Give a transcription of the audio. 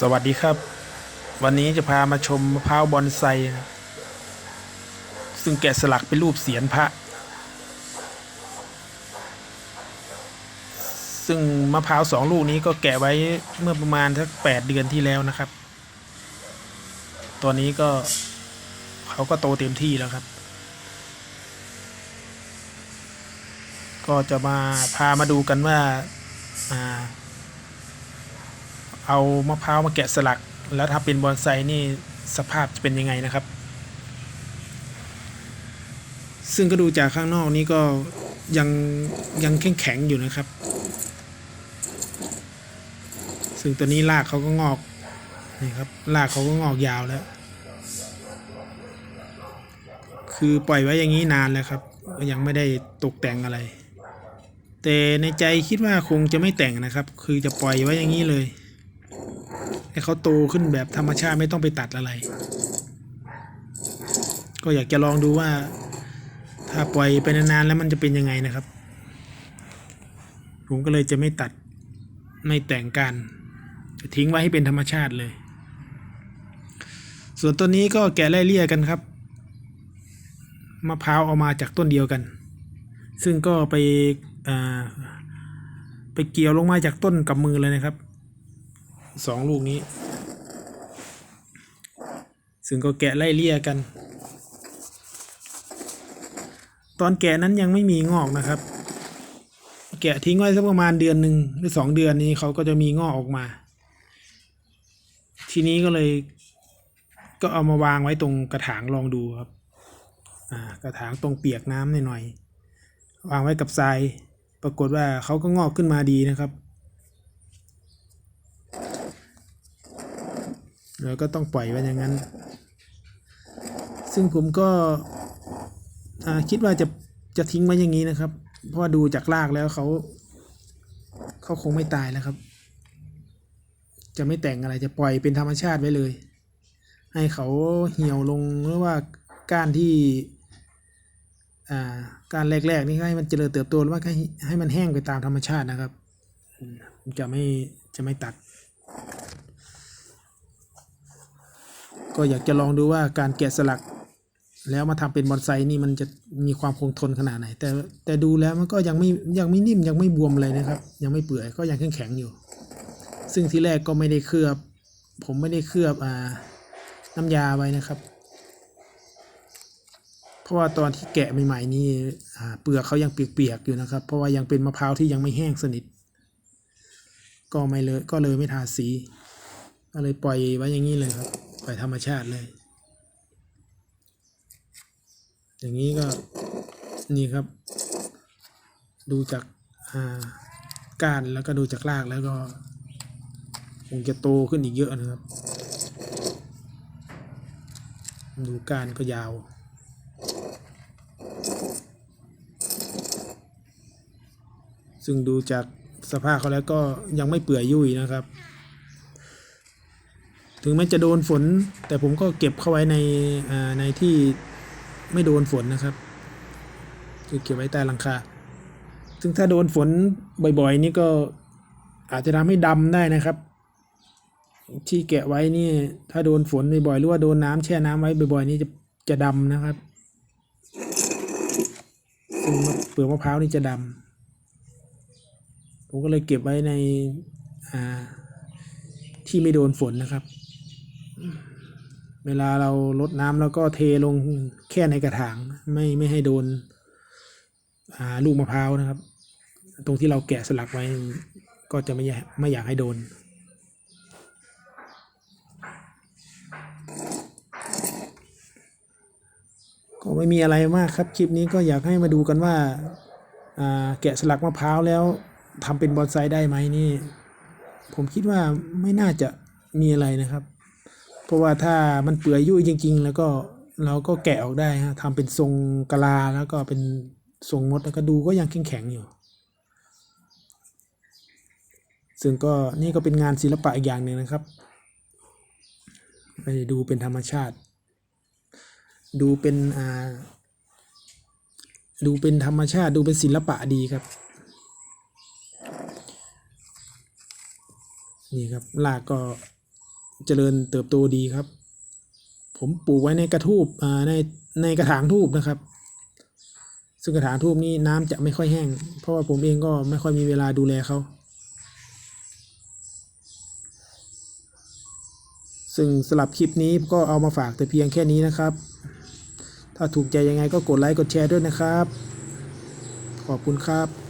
สวัสดีครับ วันนี้จะพามาชมมะพร้าวบอนไซ ซึ่งแกะสลักเป็นรูปเสียนพระ ซึ่งมะพร้าวสองลูกนี้ก็แกะไว้เมื่อประมาณสักแปดเดือนที่แล้วนะครับตอนนี้ก็เขาก็โตเต็มที่แล้วครับ ก็จะมาพามาดูกันว่าอ่า เอามะพร้าวมาแกะสลัก แล้วถ้าเป็นบอนไซนี่สภาพจะเป็นยังไงนะครับ ซึ่งก็ดูจากข้างนอกนี้ก็ยังยังแข็งแข็งอยู่นะครับ ซึ่งตัวนี้รากเขาก็งอกนี่ครับรากเขาก็งอกยาวแล้ว คือปล่อยไว้อย่างนี้นานแล้วครับ ยังไม่ได้ตกแต่งอะไร แต่ในใจคิดว่าคงจะไม่แต่งนะครับ คือจะปล่อยไว้อย่างนี้เลย ให้เขาโตขึ้นแบบธรรมชาติไม่ต้องไปตัดอะไร ก็อยากจะลองดูว่า ถ้าปล่อยไปนานๆแล้วมันจะเป็นยังไงนะครับ ผมก็เลยจะไม่ตัดไม่แต่งการจะทิ้งไว้ให้เป็นธรรมชาติเลย ส่วนต้นนี้ก็แกะไล่เลี่ยกันครับมะพร้าวเอามาจากต้นเดียวกัน ซึ่งก็ไปอ่าไปเกี่ยวลงมาจากต้นกับมือเลยนะครับ สองลูกนี้ ซึ่งก็แกะไล่เลี่ยกัน ตอนแกะนั้นยังไม่มีงอกนะครับ แกะทิ้งไว้สักประมาณเดือนหนึ่งหรือสองเดือนนี้เขาก็จะมีงอกออกมา ทีนี้ก็เลยก็เอามาวางไว้ตรงกระถางลองดูครับ อ่ากระถางตรงเปียกน้ำหน่อยๆวางไว้กับทราย ปรากฏว่าเขาก็งอกขึ้นมาดีนะครับ แล้วก็ต้องปล่อยไว้อย่างนั้น ซึ่งผมก็คิดว่าจะจะทิ้งไว้อย่างนี้นะครับ เพราะว่าดูจากรากแล้วเขาเขาคงไม่ตายแล้วครับ จะไม่แต่งอะไรจะปล่อยเป็นธรรมชาติไว้เลย ให้เขาเหี่ยวลงหรือว่าก้านที่อ่าการแรกๆนี่ให้มันเจริญเติบโตหรือว่าให้ให้มันแห้งไปตามธรรมชาตินะครับ จะไม่จะไม่ตัด ก็อยากจะลองดูว่าการแกะสลัก แล้วมาทำเป็นบอนไซนี่มันจะมีความคงทนขนาดไหน แต่แต่ดูแล้วมันก็ยังไม่ยังไม่นิ่มยังไม่บวมเลยนะครับ ยังไม่เปื่อยก็ยังแข็งแข็งอยู่ ซึ่งที่แรกก็ไม่ได้เคลือบ ผมไม่ได้เคลือบอ่าน้ำยาไว้นะครับ เพราะว่าตอนที่แกะใหม่ๆนี่อ่าเปลือกเขายังเปียกๆอยู่นะครับ เพราะว่ายังเป็นมะพร้าวที่ยังไม่แห้งสนิท ก็ไม่เลยก็เลยไม่ทาสี ก็เลยปล่อยไว้อย่างนี้เลยครับ ปล่อยธรรมชาติเลย อย่างนี้ก็นี่ครับ ดูจากก้านแล้วก็ดูจากรากแล้วก็ คงจะโตขึ้นอีกเยอะนะครับ ดูก้านก็ยาวซึ่งดูจากสภาพเขาแล้วก็ยังไม่เปื่อยยุ่ยนะครับ ถึงแม้จะโดนฝน แต่ผมก็เก็บเข้าไว้ในในที่ไม่โดนฝนนะครับคือเก็บไว้ใต้หลังคาซึ่งถ้าโดนฝนบ่อยๆ นี่ก็อาจจะทำให้ดำได้นะครับ ที่แกะไว้นี่ ถ้าโดนฝนบ่อยๆหรือว่าโดนน้ำแช่น้ำไว้บ่อยๆ นี่จะจะดำนะครับซึ่งเปลือกมะพร้าวนี่จะดำผมก็เลยเก็บไว้ในที่ไม่โดนฝนนะครับ เวลาเราลดน้ำแล้วก็เทลงแค่ในกระถาง ไม่ไม่ให้โดนอ่าลูกมะพร้าวนะครับ ตรงที่เราแกะสลักไว้ก็จะไม่ไม่อยากให้โดนก็ไม่มีอะไรมากครับ คลิปนี้ก็อยากให้มาดูกันว่าอ่าแกะสลักมะพร้าวแล้วทำเป็นบอนไซได้ไหมนี่ ผมคิดว่าไม่น่าจะมีอะไรนะครับ เพราะว่าถ้ามันเปื่อยยุ่ยจริง ๆ แล้วก็เราก็แกะออกได้ฮะทำเป็นทรงกะลาแล้วก็เป็นทรงมดแล้วก็ดูก็ยังแข็งๆอยู่ ซึ่งก็นี่ก็เป็นงานศิลปะอีกอย่างหนึ่งนะครับไปดูเป็นธรรมชาติ ดูเป็นอ่าดูเป็นธรรมชาติดูเป็นศิลปะดีครับ นี่ครับรากก็ เจริญเติบโตดีครับ ผมปลูกไว้ในกระทูบในในกระถางทูบนะครับ ซึ่งกระถางทูบนี้น้ำจะไม่ค่อยแห้ง เพราะว่าผมเองก็ไม่ค่อยมีเวลาดูแลเขาซึ่งสลับคลิปนี้ก็เอามาฝากแต่เพียงแค่นี้นะครับ ถ้าถูกใจยังไงก็กดไลค์กดแชร์ด้วยนะครับ ขอบคุณครับ